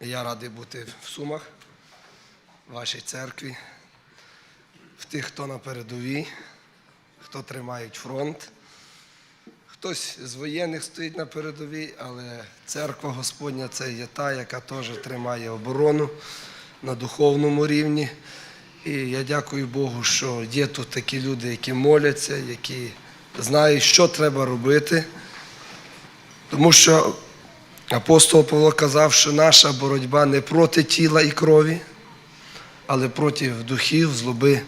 Я радий бути в Сумах, в вашій церкві, в тих, хто на передовій, хто тримає фронт. Хтось з воєнних стоїть на передовій, але церква Господня це є та, яка теж тримає оборону на духовному рівні. І я дякую Богу, що є тут такі люди, які моляться, які знають, що треба робити. Тому що апостол Павло казав, що наша боротьба не проти тіла і крові, але проти духів, злоби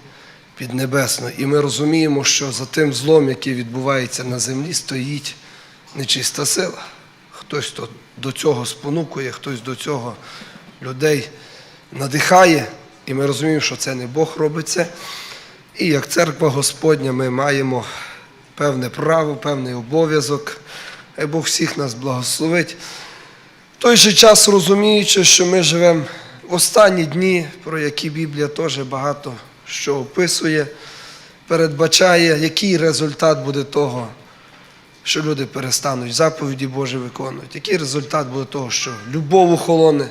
піднебесної. І ми розуміємо, що за тим злом, який відбувається на землі, стоїть нечиста сила. Хтось то до цього спонукує, хтось до цього людей надихає. І ми розуміємо, що це не Бог робить це. І як церква Господня ми маємо певне право, певний обов'язок. Хай Бог всіх нас благословить. Той же час розуміючи, що ми живемо в останні дні, про які Біблія теж багато що описує, передбачає, який результат буде того, що люди перестануть заповіді Божі виконувати, який результат буде того, що любов охолоне,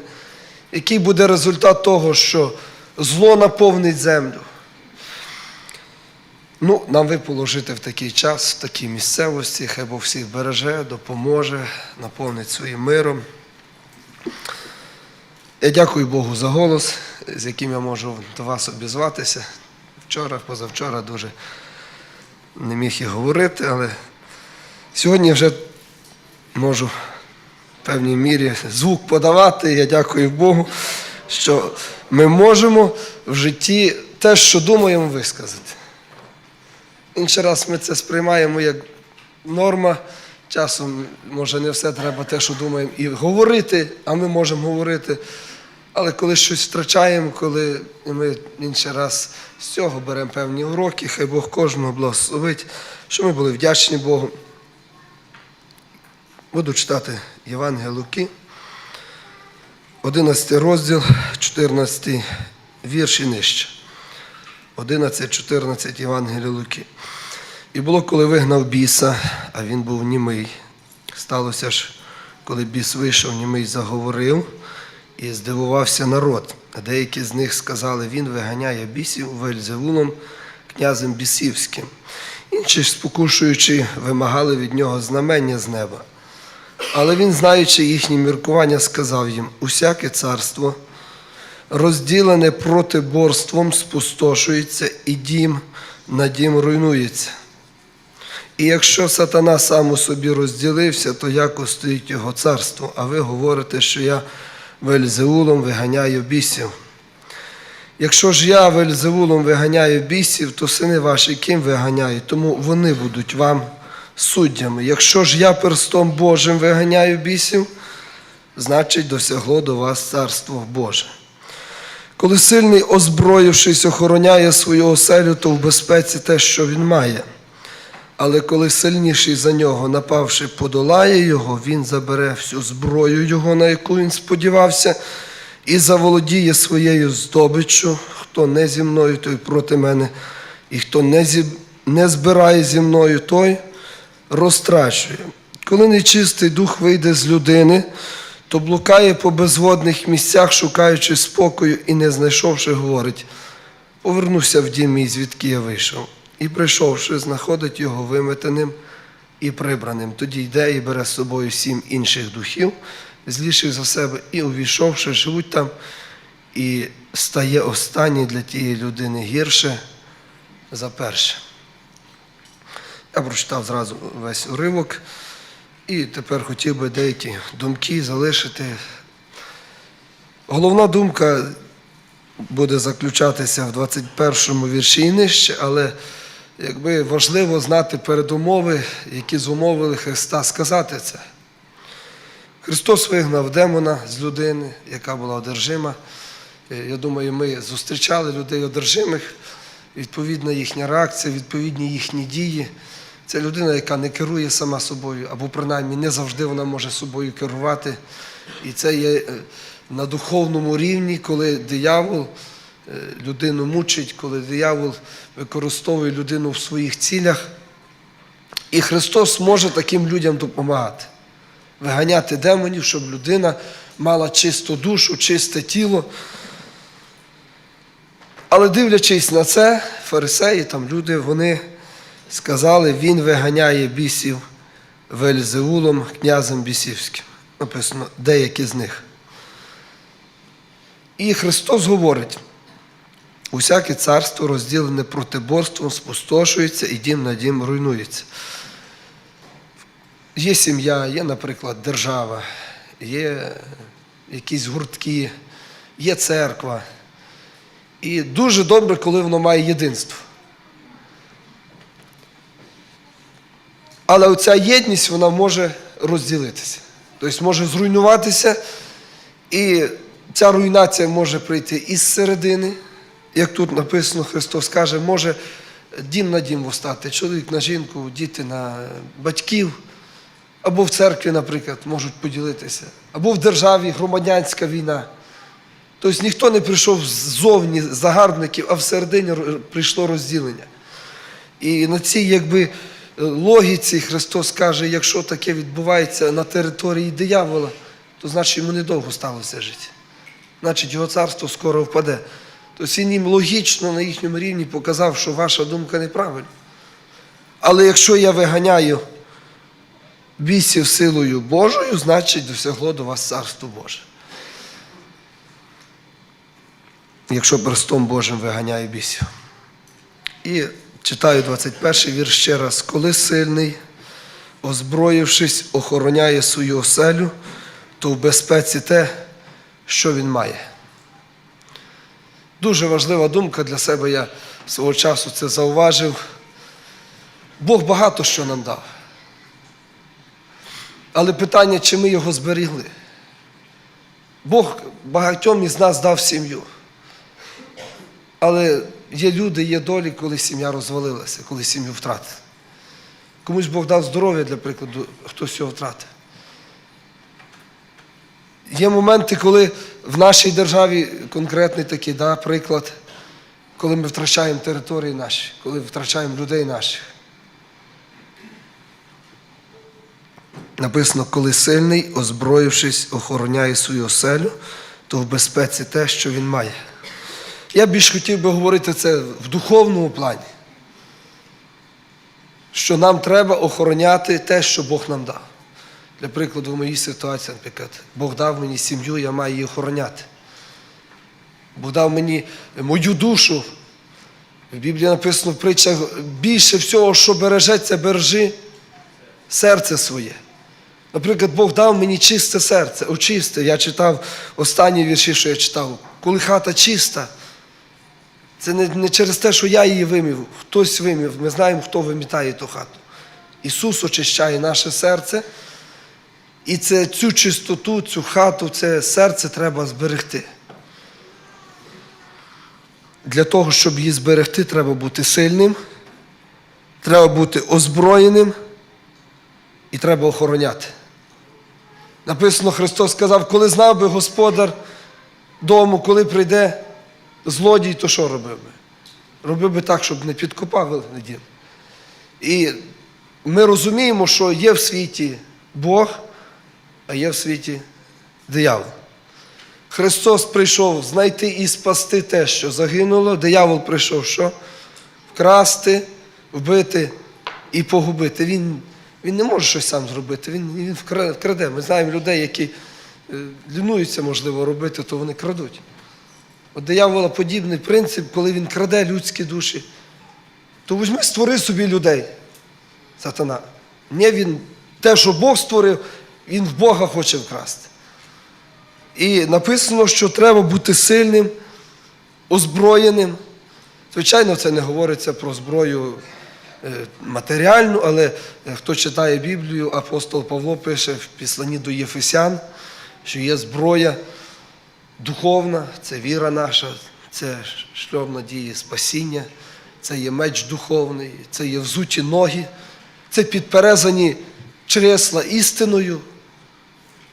який буде результат того, що зло наповнить землю. Ну, нам випало жити в такий час, в такій місцевості, хай Бог всіх береже, допоможе, наповнить своїм миром. Я дякую Богу за голос, з яким я можу до вас обізватися. Вчора, позавчора дуже не міг і говорити, але сьогодні вже можу в певній мірі звук подавати. Я дякую Богу, що ми можемо в житті те, що думаємо, висказати. Інший раз ми це сприймаємо як норма. Часом, може, не все треба те, що думаємо, і говорити, а ми можемо говорити. Але коли щось втрачаємо, коли ми інший раз з цього беремо певні уроки, хай Бог кожного благословить, що ми були вдячні Богу. Буду читати Євангелія Луки, 11 розділ, 14 вірш і нижче. 11-14 Євангелія Луки. І було, коли вигнав біса, а він був німий. Сталося ж, коли біс вийшов, німий заговорив і здивувався народ. Деякі з них сказали, він виганяє бісів Вельзевулом, князем бісівським. Інші ж, спокушуючи, вимагали від нього знамення з неба. Але він, знаючи їхні міркування, сказав їм: усяке царство, розділене протиборством, спустошується, і дім на дім руйнується. І якщо сатана сам у собі розділився, то як стоїть його царство? А ви говорите, що я Вельзеулом виганяю бісів. Якщо ж я Вельзевулом виганяю бісів, то сини ваші ким виганяють, тому вони будуть вам суддями. Якщо ж я перстом Божим виганяю бісів, значить досягло до вас царство Боже. Коли сильний, озброївшись, охороняє свою оселю, то в безпеці те, що він має. Але коли сильніший за нього, напавши, подолає його, він забере всю зброю його, на яку він сподівався, і заволодіє своєю здобиччю. Хто не зі мною, той проти мене, і хто не, зі... не збирає зі мною, той розтрачує. Коли нечистий дух вийде з людини, то блукає по безводних місцях, шукаючи спокою і не знайшовши, говорить: повернуся в дім мій, звідки я вийшов. І прийшовши, знаходить його виметеним і прибраним. Тоді йде і бере з собою сім інших духів, зліших за себе, і увійшовши, живуть там, і стає останній для тієї людини гірше за перше. Я прочитав зразу весь уривок, і тепер хотів би деякі думки залишити. Головна думка буде заключатися в 21 му вірші і нижче, але якби важливо знати передумови, які зумовили Христа сказати це. Христос вигнав демона з людини, яка була одержима. Е, Я думаю, ми зустрічали людей одержимих, відповідна їхня реакція, відповідні їхні дії. Це людина, яка не керує сама собою, або принаймні не завжди вона може собою керувати. І це є е, на духовному рівні, коли диявол людину мучить, коли диявол використовує людину в своїх цілях. І Христос може таким людям допомагати, виганяти демонів, щоб людина мала чисту душу, чисте тіло. Але дивлячись на це, фарисеї, там люди, вони сказали, він виганяє бісів Вельзеулом, князем бісівським. Написано, деякі з них. І Христос говорить: усяке царство розділене протиборством спустошується і дім на дім руйнується. Є сім'я, є, наприклад, держава, є якісь гуртки, є церква. І дуже добре, коли воно має єдинство. Але оця єдність вона може розділитися. Тобто може зруйнуватися, і ця руйнація може прийти із середини, як тут написано, Христос каже, може дім на дім востати, чоловік на жінку, діти на батьків, або в церкві, наприклад, можуть поділитися, або в державі громадянська війна. Тобто ніхто не прийшов ззовні загарбників, а всередині прийшло розділення. І на цій якби, е, логіці Христос каже, якщо таке відбувається на території диявола, то значить йому недовго сталося жити. Значить, його царство скоро впаде. Тобто він їм логічно на їхньому рівні показав, що ваша думка неправильна. Але якщо я виганяю бісів силою Божою, значить досягло до вас царство Боже. Якщо перстом Божим виганяє бісів. І читаю 21 вірш ще раз. Коли сильний, озброївшись, охороняє свою оселю, то в безпеці те, що він має. Дуже важлива думка для себе, я свого часу це зауважив. Бог багато що нам дав. Але питання, чи ми його зберігли? Бог багатьом із нас дав сім'ю. Але є люди, є долі, коли сім'я розвалилася, коли сім'ю втратили. Комусь Бог дав здоров'я, для прикладу, хтось його втратив. Є моменти, коли в нашій державі конкретний такий да, приклад, коли ми втрачаємо території наші, коли втрачаємо людей наших. Написано, коли сильний, озброївшись, охороняє свою оселю, то в безпеці те, що він має. Я більш хотів би говорити це в духовному плані, що нам треба охороняти те, що Бог нам дав. Для прикладу, в моїй ситуації, наприклад, Бог дав мені сім'ю, я маю її охороняти. Бог дав мені мою душу. В Біблії написано в притчах більше всього, що бережеться, бережи серце своє. Наприклад, Бог дав мені чисте серце, очисте. Я читав останні вірші, що я читав. Коли хата чиста, це не, не через те, що я її вимів, хтось вимів. Ми знаємо, хто вимітає ту хату. Ісус очищає наше серце. І це, цю чистоту, цю хату, це серце треба зберегти. Для того, щоб її зберегти, треба бути сильним, треба бути озброєним і треба охороняти. Написано, Христос сказав, коли знав би господар дому, коли прийде злодій, то що робив би? Робив би так, щоб не підкопав дім. І ми розуміємо, що є в світі Бог, а є в світі диявол. Христос прийшов знайти і спасти те, що загинуло. Диявол прийшов що? Вкрасти, вбити і погубити. Він, він не може щось сам зробити, він, він краде. Ми знаємо людей, які е, лінуються, можливо, робити, то вони крадуть. От диявола подібний принцип, коли він краде людські душі, то візьми, створи собі людей, сатана. Не він, те, що Бог створив, він в Бога хоче вкрасти. І написано, що треба бути сильним, озброєним. Звичайно, це не говориться про зброю е, матеріальну, але е, хто читає Біблію, апостол Павло пише в післанні до Єфесян, що є зброя духовна, це віра наша, це шльом надії спасіння, це є меч духовний, це є взуті ноги, це підперезані чресла істиною.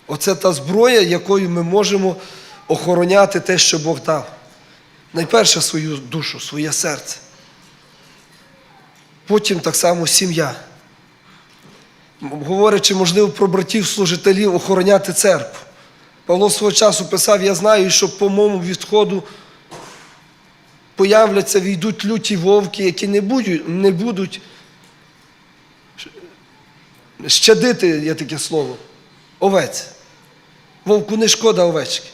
Оце та зброя, якою ми можемо охороняти те, що Бог дав. Найперше свою душу, своє серце. Потім так само сім'я. Говорячи, можливо, про братів служителів охороняти церкву. Павло свого часу писав: Я знаю, що по моєму відходу появляться, війдуть люті вовки, які не будуть, не будуть щадити, є таке слово, овець. Вовку не шкода овечки.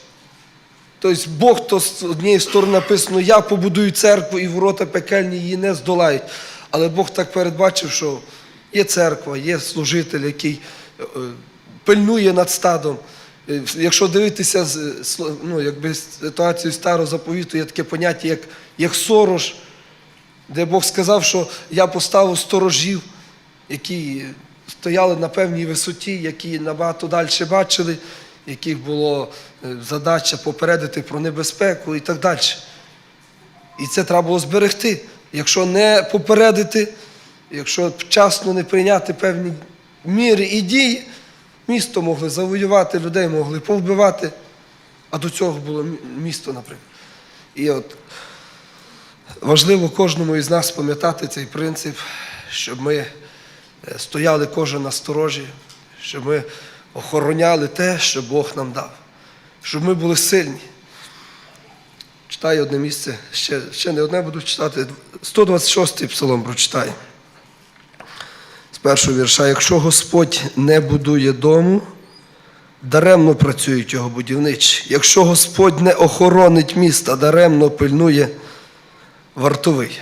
Тобто Бог то з однієї сторони написано, я побудую церкву і ворота пекельні її не здолають. Але Бог так передбачив, що є церква, є служитель, який е, пильнує над стадом. Е, Якщо дивитися ну, якби ситуацію старого заповіту, є таке поняття, як, як сторож, де Бог сказав, що я поставив сторожів, які стояли на певній висоті, які набагато далі бачили, яких було е, задача попередити про небезпеку і так далі. І це треба було зберегти. Якщо не попередити, якщо вчасно не прийняти певні міри і дії, місто могли завоювати, людей могли повбивати, а до цього було місто, наприклад. І от важливо кожному із нас пам'ятати цей принцип, щоб ми е, стояли кожен на сторожі, щоб ми охороняли те, що Бог нам дав, щоб ми були сильні. Читаю одне місце, ще, ще не одне буду читати. 126-й псалом прочитаю. З першого вірша. Якщо Господь не будує дому, даремно працюють його будівничі. Якщо Господь не охоронить міста, даремно пильнує вартовий.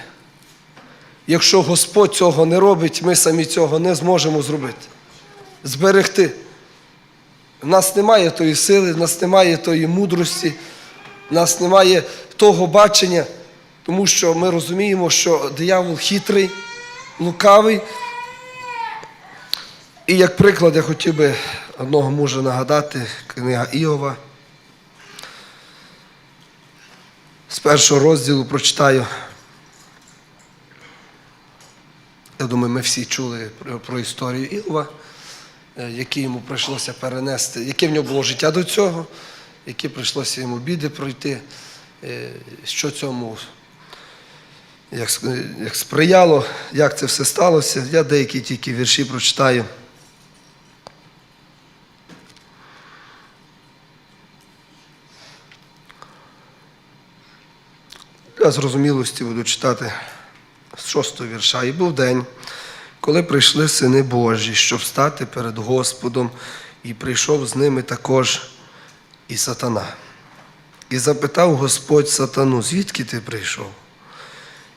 Якщо Господь цього не робить, ми самі цього не зможемо зробити. Зберегти. В нас немає тої сили, в нас немає тої мудрості, в нас немає того бачення, тому що ми розуміємо, що диявол хитрий, лукавий. І як приклад я хотів би одного мужа нагадати, книга Іова. З першого розділу прочитаю. Я думаю, ми всі чули про, історію Іова, які йому прийшлося перенести, яке в нього було життя до цього, які прийшлося йому біди пройти, е, що цьому як, як сприяло, як це все сталося. Я деякі тільки вірші прочитаю. Для зрозумілості буду читати з шостого вірша. І був день, коли прийшли сини Божі, щоб стати перед Господом, і прийшов з ними також і сатана. І запитав Господь сатану, звідки ти прийшов?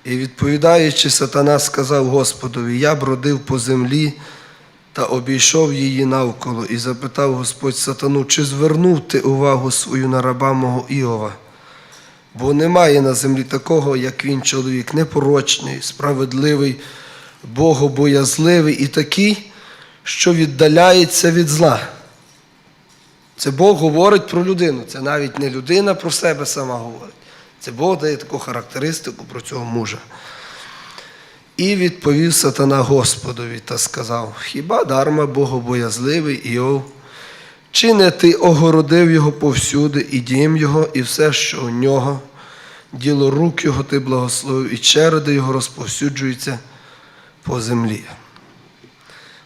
І відповідаючи, сатана сказав Господові, я бродив по землі та обійшов її навколо, і запитав Господь сатану, чи звернув ти увагу свою на раба мого Іова? Бо немає на землі такого, як він, чоловік, непорочний, справедливий, богобоязливий і такий, що віддаляється від зла. Це Бог говорить про людину. Це навіть не людина про себе сама говорить. Це Бог дає таку характеристику про цього мужа. І відповів сатана Господові та сказав: Хіба дарма богобоязливий Іов? Чи не ти огородив його повсюди, і дім його, і все, що у нього, діло рук його ти благословив, і череди його розповсюджуються по землі.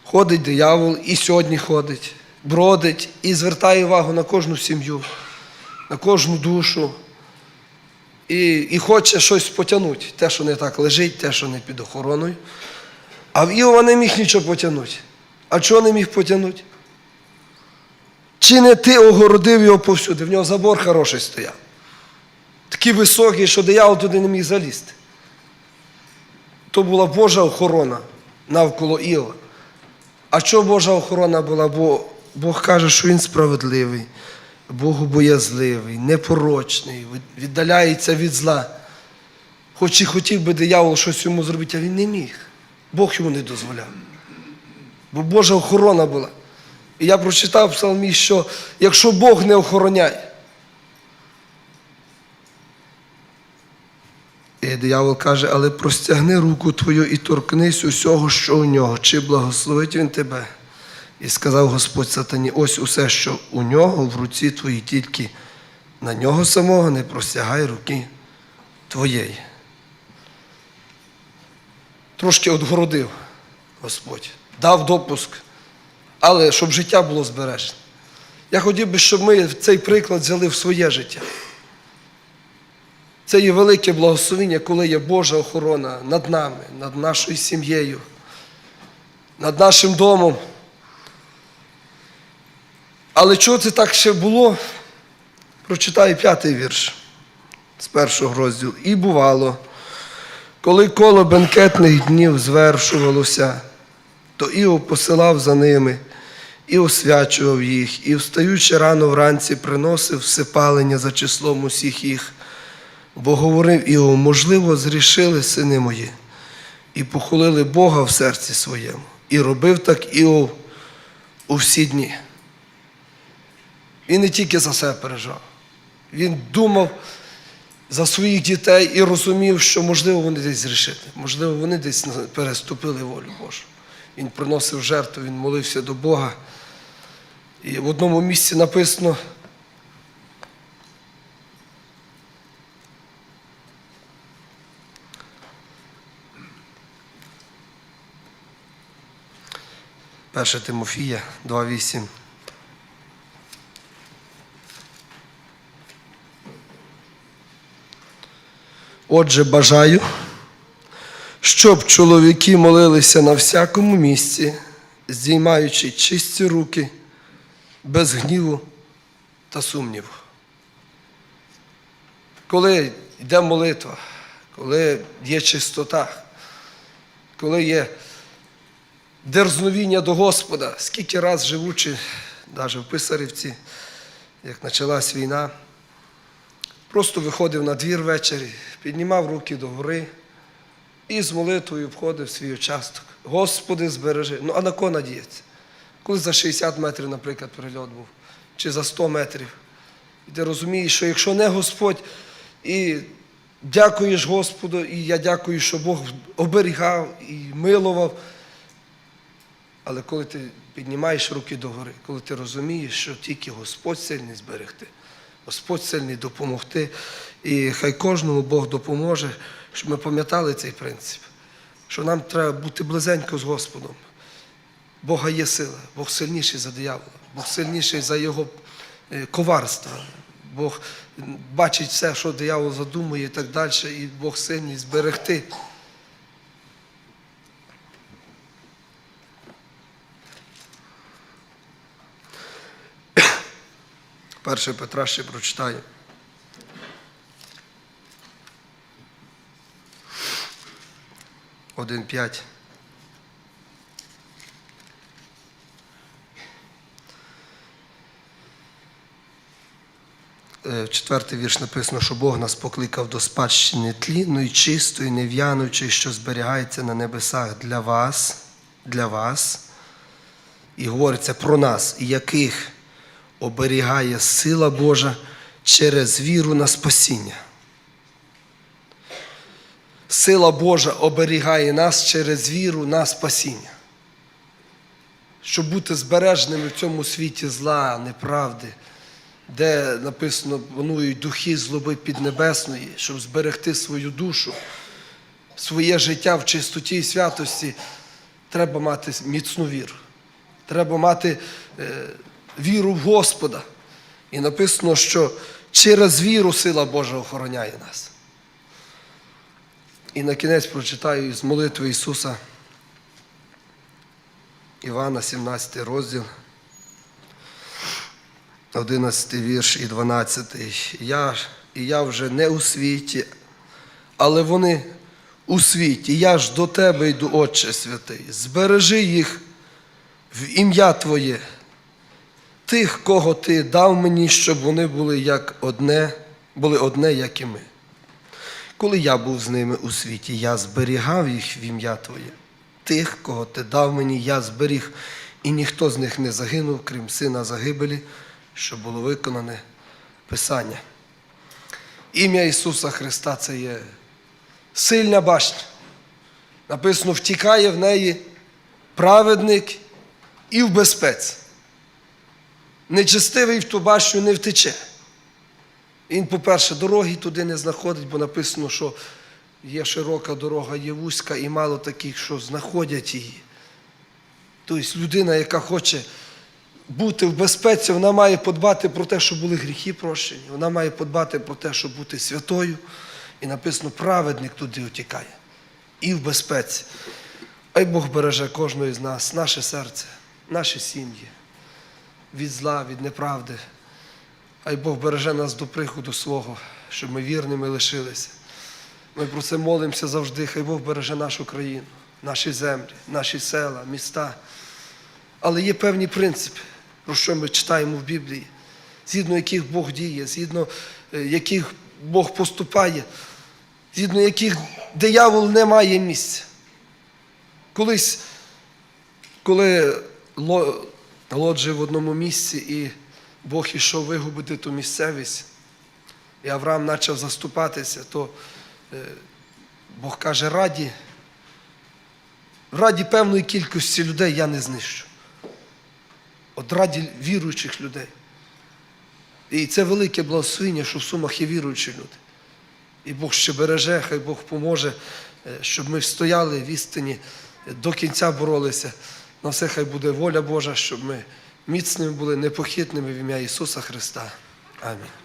Ходить диявол і сьогодні ходить, бродить і звертає увагу на кожну сім'ю, на кожну душу. І, і хоче щось потягнути. Те, що не так лежить, те, що не під охороною. А в Іова не міг нічого потягнути. А чого не міг потягнути? Чи не ти огородив його повсюди? В нього забор хороший стояв. Такий високий, що диявол туди не міг залізти. То була Божа охорона навколо Іова. А що Божа охорона була? Бо Бог каже, що він справедливий, богобоязливий, непорочний, віддаляється від зла. Хоч і хотів би диявол щось йому зробити, а він не міг. Бог йому не дозволяв. Бо Божа охорона була. І я прочитав в псалмі, що якщо Бог не охороняє, і диявол каже, але простягни руку твою і торкнись усього, що у нього, чи благословить він тебе. І сказав Господь сатані, ось усе, що у нього в руці твоїй, тільки на нього самого не простягай руки твоєї. Трошки отгородив Господь, дав допуск, але щоб життя було збережене. Я хотів би, щоб ми цей приклад взяли в своє життя. Це є велике благословення, коли є Божа охорона над нами, над нашою сім'єю, над нашим домом. Але чого це так ще було? Прочитаю п'ятий вірш з першого розділу. І бувало, коли коло бенкетних днів звершувалося, то Іов посилав за ними і освячував їх, і, встаючи рано вранці, приносив всипалення за числом усіх їх. Бо говорив Іов, можливо, зрішили сини мої, і похулили Бога в серці своєму. І робив так Іов у всі дні. Він не тільки за себе переживав. Він думав за своїх дітей і розумів, що, можливо, вони десь зрішили, можливо, вони десь переступили волю Божу. Він приносив жертву, він молився до Бога. І в одному місці написано, Перше Тимофія 2.8. Отже, бажаю, щоб чоловіки молилися на всякому місці, здіймаючи чисті руки, без гніву та сумніву. Коли йде молитва, коли є чистота, коли є дерзновіння до Господа, скільки раз живучи, навіть в Писарівці, як почалась війна, просто виходив на двір ввечері, піднімав руки до гори і з молитвою входив в свій участок. Господи, збережи. Ну, а на кого надіється? Коли за 60 метрів, наприклад, прильот був, чи за 100 метрів. І ти розумієш, що якщо не Господь, і дякуєш Господу, і я дякую, що Бог оберігав і милував. Але коли ти піднімаєш руки догори, коли ти розумієш, що тільки Господь сильний зберегти, Господь сильний допомогти, і хай кожному Бог допоможе, щоб ми пам'ятали цей принцип, що нам треба бути близенько з Господом. Бога є сила, Бог сильніший за диявола, Бог сильніший за його е, коварство. Бог бачить все, що диявол задумує і так далі, і Бог сильний зберегти. Перше Петра ще прочитаю. Один п'ять. Е, четвертий вірш написано, що Бог нас покликав до спадщини тлінної, чистої, нев'янучої, що зберігається на небесах для вас, для вас. І говориться про нас, яких оберігає сила Божа через віру на спасіння. Сила Божа оберігає нас через віру на спасіння. Щоб бути збереженими в цьому світі зла, неправди, де написано панують духи злоби піднебесної, щоб зберегти свою душу, своє життя в чистоті і святості, треба мати міцну віру. Треба мати е, віру в Господа. І написано, що через віру сила Божа охороняє нас. І на кінець прочитаю з молитви Ісуса Івана, 17 розділ, 11 вірш і 12. Я, і я вже не у світі, але вони у світі. Я ж до тебе йду, Отче святий. Збережи їх в ім'я Твоє, тих, кого Ти дав мені, щоб вони були як одне, були одне, як і ми. Коли я був з ними у світі, я зберігав їх в ім'я Твоє. Тих, кого ти дав мені, я зберіг, і ніхто з них не загинув, крім сина загибелі, що було виконане Писання. Ім'я Ісуса Христа це є сильна башня. Написано, втікає в неї праведник і в безпеці. Нечестивий в ту башню не втече. Він, по-перше, дороги туди не знаходить, бо написано, що є широка дорога, є вузька і мало таких, що знаходять її. Тобто людина, яка хоче бути в безпеці, вона має подбати про те, щоб були гріхи прощені. Вона має подбати про те, щоб бути святою. І написано, праведник туди утікає. І в безпеці. Ай Бог береже кожного з нас, наше серце, наші сім'ї від зла, від неправди. Ай Бог береже нас до приходу свого, щоб ми вірними лишилися. Ми про це молимося завжди. Хай Бог береже нашу країну, наші землі, наші села, міста. Але є певні принципи, про що ми читаємо в Біблії, згідно яких Бог діє, згідно е, яких Бог поступає, згідно яких диявол не має місця. Колись, коли Лот жив в одному місці, і Бог ішов вигубити ту місцевість, і Авраам почав заступатися, то е, Бог каже, раді, раді певної кількості людей я не знищу. От раді віруючих людей. І це велике благословення, що в Сумах є віруючі люди. І Бог ще береже, хай Бог поможе, е, щоб ми стояли в істині, е, до кінця боролися. На все хай буде воля Божа, щоб ми міцними були, непохитними в ім'я Ісуса Христа. Амінь.